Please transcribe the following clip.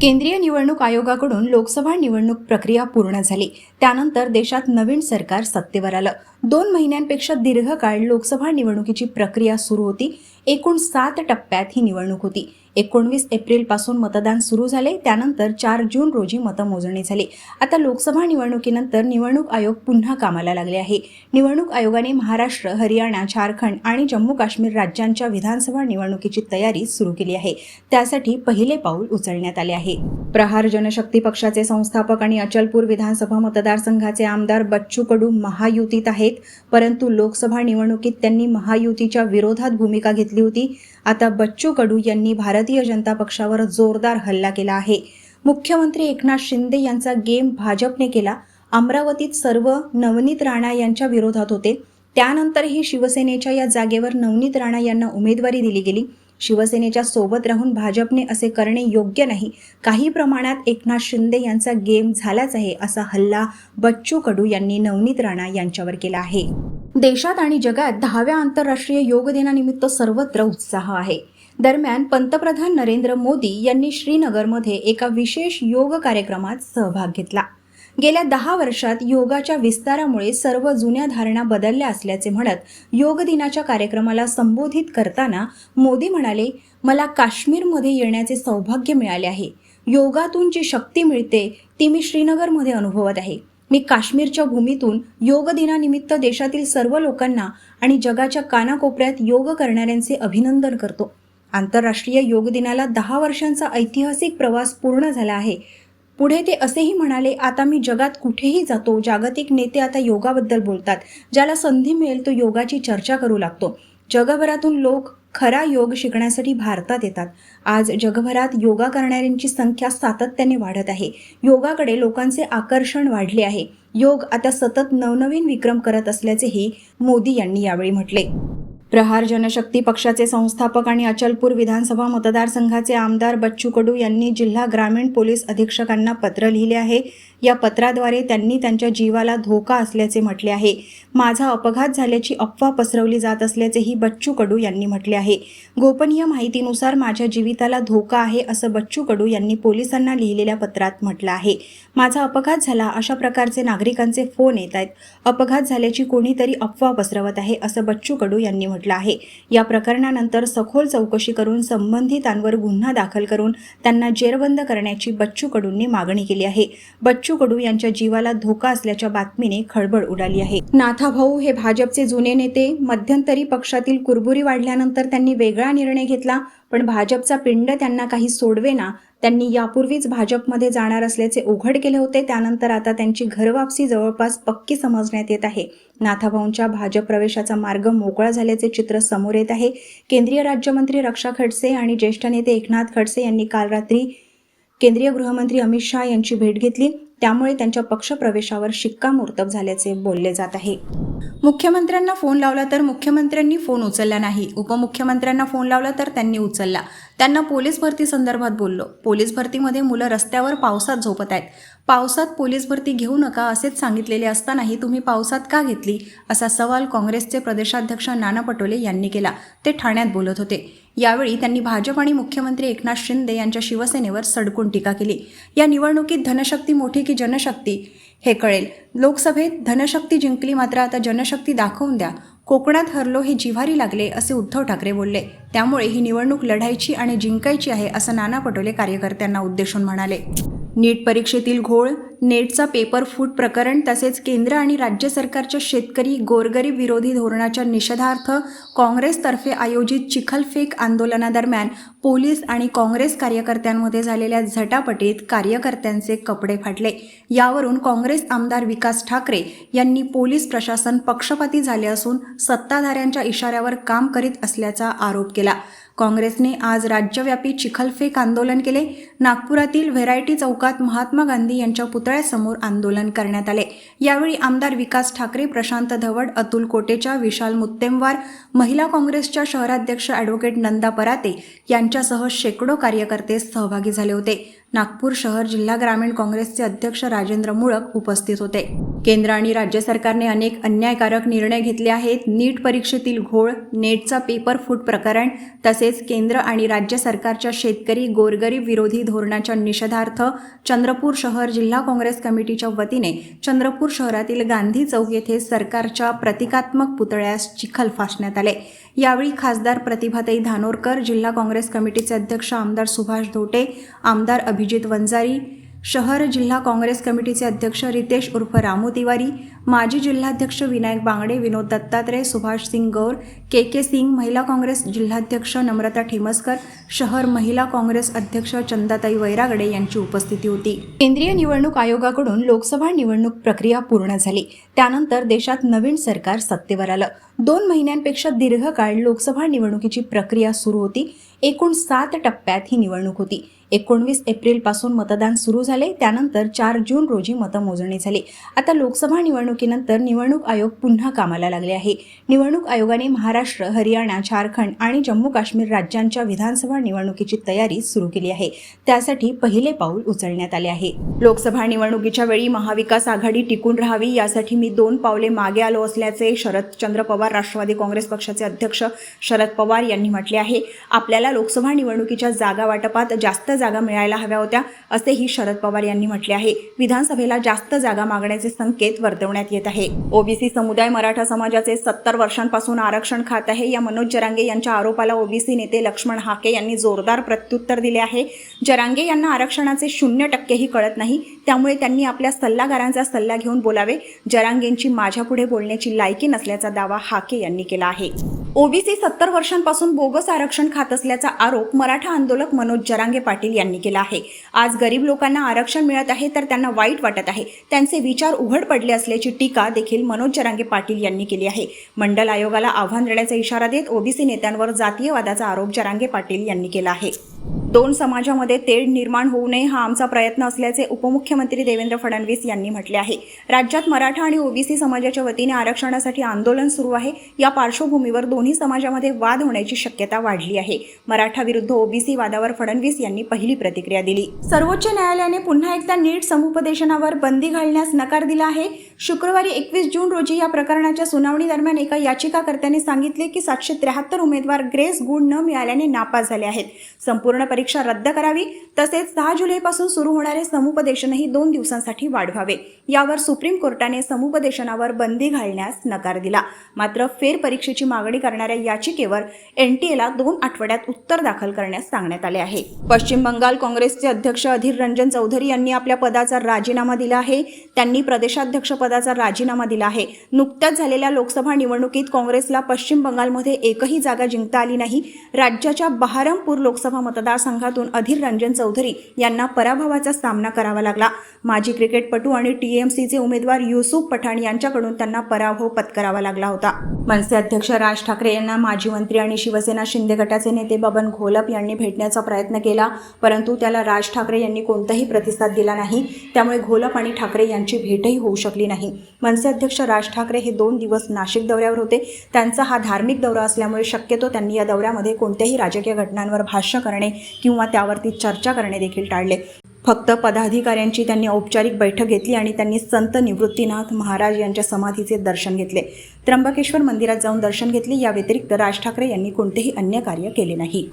केंद्रीय निवडणूक आयोगाकडून लोकसभा निवडणूक प्रक्रिया पूर्ण झाली. त्यानंतर देशात नवीन सरकार सत्तेवर आलं. दोन महिन्यांपेक्षा दीर्घकाळ लोकसभा निवडणुकीची प्रक्रिया सुरू होती. एकूण सात टप्प्यात ही निवडणूक होती. एकोणवीस एप्रिलपासून मतदान सुरू झाले त्यानंतर चार जून रोजी मतमोजणी झाली. आता लोकसभा निवडणुकीनंतर निवडणूक आयोग पुन्हा कामाला लागले आहे. निवडणूक आयोगाने महाराष्ट्र हरियाणा झारखंड आणि जम्मू काश्मीर राज्यांच्या विधानसभा निवडणुकीची तयारी सुरू केली आहे. त्यासाठी पहिले पाऊल उचलण्यात आले आहे. प्रहार जनशक्ती पक्षाचे संस्थापक आणि अचलपूर विधानसभा मतदारसंघाचे आमदार बच्चू कडू महायुतीत आहेत परंतु लोकसभा निवडणुकीत त्यांनी महायुतीच्या विरोधात भूमिका घेतली होती. आता बच्चू कडू यांनी भारतीय जनता पक्षावर जोरदार हल्ला केला आहे. मुख्यमंत्री एकनाथ शिंदे यांचा गेम भाजपने केला. अमरावतीत सर्व नवनीत राणा यांच्या विरोधात होते. त्यानंतरही शिवसेनेच्या या जागेवर नवनीत राणा यांना उमेदवारी दिली गेली. शिवसेनेच्या सोबत राहून भाजपने असे करणे योग्य नाही. काही प्रमाणात एकनाथ शिंदे यांचा गेम झालाच आहे असा हल्ला बच्चू कडू यांनी नवनीत राणा यांच्यावर केला आहे. देशात आणि जगात दहाव्या आंतरराष्ट्रीय योग दिनानिमित्त सर्वत्र उत्साह आहे. दरम्यान पंतप्रधान नरेंद्र मोदी यांनी श्रीनगरमध्ये एका विशेष योग कार्यक्रमात सहभाग घेतला. गेल्या दहा वर्षात योगाच्या विस्तारामुळे सर्व जुन्या धारणा बदलल्या असल्याचे म्हणत योग दिनाच्या कार्यक्रमाला संबोधित करताना मोदी म्हणाले मला काश्मीरमध्ये येण्याचे सौभाग्य मिळाले आहे. योगातून जी शक्ती मिळते ती मी श्रीनगरमध्ये अनुभवत आहे. मी काश्मीरच्या भूमीतून योग दिनानिमित्त देशातील सर्व लोकांना आणि जगाच्या कानाकोपऱ्यात योग करणाऱ्यांचे अभिनंदन करतो. आंतरराष्ट्रीय योग दिनाला दहा वर्षांचा ऐतिहासिक प्रवास पूर्ण झाला आहे. पुढे ते असेही म्हणाले आता मी जगात कुठेही जातो जागतिक नेते आता योगाबद्दल बोलतात. ज्याला संधी मिळेल तो योगाची चर्चा करू लागतो. जगभरातून लोक खरा योग शिकण्यासाठी भारतात येतात. आज जगभरात योगा करणाऱ्यांची संख्या सातत्याने वाढत आहे. योगाकडे लोकांचे आकर्षण वाढले आहे. योग आता सतत नवनवीन विक्रम करत असल्याचेही मोदी यांनी यावेळी म्हटले. प्रहार जनशक्ती पक्षाचे संस्थापक आणि अचलपूर विधानसभा मतदारसंघाचे आमदार बच्चू कडू यांनी जिल्हा ग्रामीण पोलीस अधीक्षकांना पत्र लिहिले आहे. या पत्राद्वारे त्यांनी त्यांच्या जीवाला धोका असल्याचे म्हटले आहे. माझा अपघात झाल्याची अफवा पसरवली जात असल्याचेही बच्चू कडू यांनी म्हटले आहे. गोपनीय माहितीनुसार माझ्या जीविताला धोका आहे असं बच्चू कडू यांनी पोलिसांना लिहिलेल्या पत्रात म्हटलं आहे. माझा अपघात झाला अशा प्रकारचे नागरिकांचे फोन येत आहेत. अपघात झाल्याची कोणीतरी अफवा पसरवत आहे असं बच्चू कडू यांनी म्हटलं आहे. या प्रकरणानंतर सखोल चौकशी करून संबंधितांवर गुन्हा दाखल करून त्यांना जेरबंद करण्याची बच्चू कडूंनी मागणी केली आहे. बच्चू कडू यांच्या जीवाला धोका असल्याच्या बातमीने खळबळ उडाली आहे. नाथाभाऊ हे भाजपचे जुने नेते. मध्यंतरी पक्षातील कुरबुरी वाढल्यानंतर त्यांनी वेगळा निर्णय घेतला पण भाजपचा पिंड त्यांना काही सोडवेना. त्यांनी यापूर्वीच भाजपमध्ये जाणार असल्याचे उघड केले होते. त्यानंतर आता त्यांची घरवापसी जवळपास पक्की समजण्यात येत आहे. नाथाभाऊंच्या भाजप प्रवेशाचा मार्ग मोकळा झाल्याचे चित्र समोर येत आहे. केंद्रीय राज्यमंत्री रक्षा खडसे आणि ज्येष्ठ नेते एकनाथ खडसे यांनी काल रात्री केंद्रीय गृहमंत्री अमित शहा यांची भेट घेतली. त्यामुळे त्यांच्या पक्षप्रवेशावर शिक्कामोर्तब झाल्याचे बोलले जात आहे. मुख्यमंत्र्यांना फोन लावला तर मुख्यमंत्र्यांनी फोन उचलला नाही. उपमुख्यमंत्र्यांना फोन लावला तर त्यांनी उचलला. त्यांना पोलीस भरती संदर्भात बोललो. पोलीस भरतीमध्ये मुलं रस्त्यावर पावसात झोपत आहेत. पावसात पोलीस भरती घेऊ नका असेच सांगितलेले असतानाही तुम्ही पावसात का घेतली? असा सवाल काँग्रेसचे प्रदेशाध्यक्ष नाना पटोले यांनी केला. ते ठाण्यात बोलत होते. यावेळी त्यांनी भाजप आणि मुख्यमंत्री एकनाथ शिंदे यांच्या शिवसेनेवर सडकून टीका केली. या निवडणुकीत धनशक्ती मोठी की जनशक्ती? हे कळेल. लोकसभेत धनशक्ती जिंकली मात्र आता जनशक्ती दाखवून द्या. कोकणात हरलो हे जिव्हारी लागले असे उद्धव ठाकरे बोलले. त्यामुळे ही निवडणूक लढायची आणि जिंकायची आहे असं नाना पटोले कार्यकर्त्यांना उद्देशून म्हणाले. नीट परीक्षेतील घोळ नेटचा पेपर फूट प्रकरण तसेच केंद्र आणि राज्य सरकारच्या शेतकरी गोरगरीब विरोधी धोरणाच्या निषेधार्थ काँग्रेसतर्फे आयोजित चिखलफेक आंदोलनादरम्यान पोलीस आणि काँग्रेस कार्यकर्त्यांमध्ये झालेल्या झटापटीत कार्यकर्त्यांचे कपडे फाटले. यावरून काँग्रेस आमदार विकास ठाकरे यांनी पोलीस प्रशासन पक्षपाती झाले असून सत्ताधाऱ्यांच्या इशाऱ्यावर काम करीत असल्याचा आरोप केला. काँग्रेसने आज राज्यव्यापी चिखलफेक आंदोलन केले. नागपुरातील व्हेरायटी चौकात महात्मा गांधी यांच्या पुतळ्यासमोर आंदोलन करण्यात आले. यावेळी आमदार विकास ठाकरे प्रशांत धवड अतुल कोटेच्या विशाल मुत्तेमवार महिला काँग्रेसच्या शहराध्यक्ष ॲडव्होकेट नंदा पराते यांच्यासह शेकडो कार्यकर्ते सहभागी झाले होते. नागपूर शहर जिल्हा ग्रामीण काँग्रेसचे अध्यक्ष राजेंद्र मुळक उपस्थित होते. केंद्र आणि राज्य सरकारने अनेक अन्यायकारक निर्णय घेतले आहेत. नीट परीक्षेतील घोळ नेटचा पेपर फूट प्रकरण तसेच केंद्र आणि राज्य सरकारच्या शेतकरी गोरगरीब विरोधी धोरणाच्या निषेधार्थ चंद्रपूर शहर जिल्हा काँग्रेस कमिटीच्या वतीने चंद्रपूर शहरातील गांधी चौक येथे सरकारच्या प्रतिकात्मक पुतळ्यास चिखल फासण्यात आले. यावेळी खासदार प्रतिभाताई धानोरकर जिल्हा काँग्रेस कमिटीचे अध्यक्ष आमदार सुभाष धोटे आमदार अभिजित वंजारी शहर जिल्हा काँग्रेस कमिटीचे अध्यक्ष रितेश उर्फ रामू तिवारी माजी जिल्हाध्यक्ष विनायक बांगडे विनोद दत्तात्रय सुभाष सिंग गौर के के सिंग महिला काँग्रेस जिल्हाध्यक्ष नम्रता ठिमसकर शहर महिला काँग्रेस अध्यक्ष चंदाताई वैरागडे यांची उपस्थिती होती. केंद्रीय निवडणूक आयोगाकडून लोकसभा निवडणूक प्रक्रिया पूर्ण झाली. त्यानंतर देशात नवीन सरकार सत्तेवर आलं. दोन महिन्यांपेक्षा दीर्घकाळ लोकसभा निवडणुकीची प्रक्रिया सुरू होती. एकूण सात टप्प्यात ही निवडणूक होती. एकोणवीस एप्रिलपासून मतदान सुरू झाले. त्यानंतर चार जून रोजी मतमोजणी झाली. आता लोकसभा निवडणुकीनंतर निवडणूक आयोग पुन्हा कामाला लागले आहे. निवडणूक आयोगाने महाराष्ट्र हरियाणा झारखंड आणि जम्मू काश्मीर राज्यांच्या विधानसभा निवडणुकीची तयारी सुरू केली आहे. त्यासाठी पहिले पाऊल उचलण्यात आले आहे. लोकसभा निवडणुकीच्या वेळी महाविकास आघाडी टिकून राहावी यासाठी मी दोन पावले मागे आलो असल्याचे शरदचंद्र पवार राष्ट्रवादी काँग्रेस पक्षाचे अध्यक्ष शरद पवार यांनी म्हटले आहे. आपल्याला लोकसभा निवडणुकीच्या जागा वाटपात जास्त जागा मिळायला हव्या होत्या असेही शरद पवार यांनी म्हटले आहे. विधानसभेला जास्त जागा मागण्याचे संकेत वर्तवण्यात येत आहे. ओबीसी समुदाय मराठा समाजाचे सत्तर वर्षांपासून आरक्षण खात आहे. या मनोज जरांगे यांच्या आरोपाला ओबीसी नेते लक्ष्मण हाके यांनी जोरदार प्रत्युत्तर दिले आहे. जरांगे यांना आरक्षणाचे शून्य टक्केही कळत नाही. त्यामुळे त्यांनी आपल्या सल्लागारांचा सल्ला घेऊन बोलावे. जरांगेंची माझ्यापुढे बोलण्याची लायकी नसल्याचा दावा हाके यांनी केला आहे. ओबीसी सत्तर वर्षांपासून बोगस आरक्षण खात असल्याचा आरोप मराठा आंदोलक मनोज जरांगे पाटील यांनी केला आहे. आज गरीब लोकांना आरक्षण मिळत आहे तर त्यांना वाईट वाटत आहे. त्यांचे विचार उघड पडले असल्याची टीका देखील मनोज जरांगे पाटील यांनी केली आहे. मंडल आयोगाला आव्हान देण्याचा इशारा देत ओबीसी नेत्यांवर जातीयवादाचा आरोप जरांगे पाटील यांनी केला आहे. दोन समाजामध्ये तेढ निर्माण होऊ नये हा आमचा प्रयत्न असल्याचे उपमुख्यमंत्री देवेंद्र फडणवीस यांनी म्हटले आहे. राज्यात मराठा आणि ओबीसी समाजाच्या वतीने आरक्षणासाठी आंदोलन सुरू आहे. या पार्श्वभूमीवर दोन्ही समाजामध्ये वाद होण्याची शक्यता वाढली आहे. मराठा विरुद्ध ओबीसी वादावर फडणवीस यांनी पहिली प्रतिक्रिया दिली. सर्वोच्च न्यायालयाने पुन्हा एकदा नीट समुपदेशनावर बंदी घालण्यास नकार दिला आहे. शुक्रवारी एकवीस जून रोजी या प्रकरणाच्या सुनावणी दरम्यान एका याचिकाकर्त्याने सांगितले की सातशे त्र्याहत्तर उमेदवार ग्रेस गुण न मिळाल्याने नापास झाले आहेत. संपूर्ण परीक्षा परीक्षा रद्द करावी. तसेच सहा जुलैपासून सुरू होणारे समुपदेशनही दोन दिवसांसाठी वाढवावे. यावर सुप्रीम कोर्टाने समुपदेशनावर बंदी घालण्यास नकार दिला. मात्र फेरपरीक्षेची मागणी करणाऱ्या याचिकेवर एनटीएला दोन आठवड्यात उत्तर दाखल करण्यास सांगण्यात आले आहे. पश्चिम बंगाल काँग्रेसचे अध्यक्ष अधीर रंजन चौधरी यांनी आपल्या पदाचा राजीनामा दिला आहे. त्यांनी प्रदेशाध्यक्ष पदाचा राजीनामा दिला आहे. नुकत्याच झालेल्या लोकसभा निवडणुकीत काँग्रेसला पश्चिम बंगालमध्ये एकही जागा जिंकता आली नाही. राज्याच्या बहारमपूर लोकसभा संघातून अधीर रंजन चौधरी यांना पराभवाचा सामना करावा लागला. माजी क्रिकेटपटू आणि टीएमसीचे उमेदवार युसुफ पठाण यांच्याकडून त्यांना पराभव पत्करावा लागला होता. मनसे अध्यक्ष राज ठाकरे यांना माजी मंत्री आणि शिवसेना शिंदे गटाचे नेते बबन घोलप यांनी भेटण्याचा प्रयत्न केला परंतु त्याला राज ठाकरे यांनी कोणताही प्रतिसाद दिला नाही. त्यामुळे घोलप आणि ठाकरे यांची भेटही होऊ शकली नाही. मनसे अध्यक्ष राज ठाकरे हे दोन दिवस नाशिक दौऱ्यावर होते. त्यांचा हा धार्मिक दौरा असल्यामुळे शक्यतो त्यांनी या दौऱ्यामध्ये कोणत्याही राजकीय घटनांवर भाष्य करणे किंवा त्यावरती चर्चा करणे देखील टाळले. फक्त पदाधिकाऱ्यांची त्यांनी औपचारिक बैठक घेतली आणि त्यांनी संत निवृत्तीनाथ महाराज यांच्या समाधीचे दर्शन घेतले. त्र्यंबकेश्वर मंदिरात जाऊन दर्शन घेतले. या व्यतिरिक्त राज ठाकरे यांनी कोणतेही अन्य कार्य केले नाही.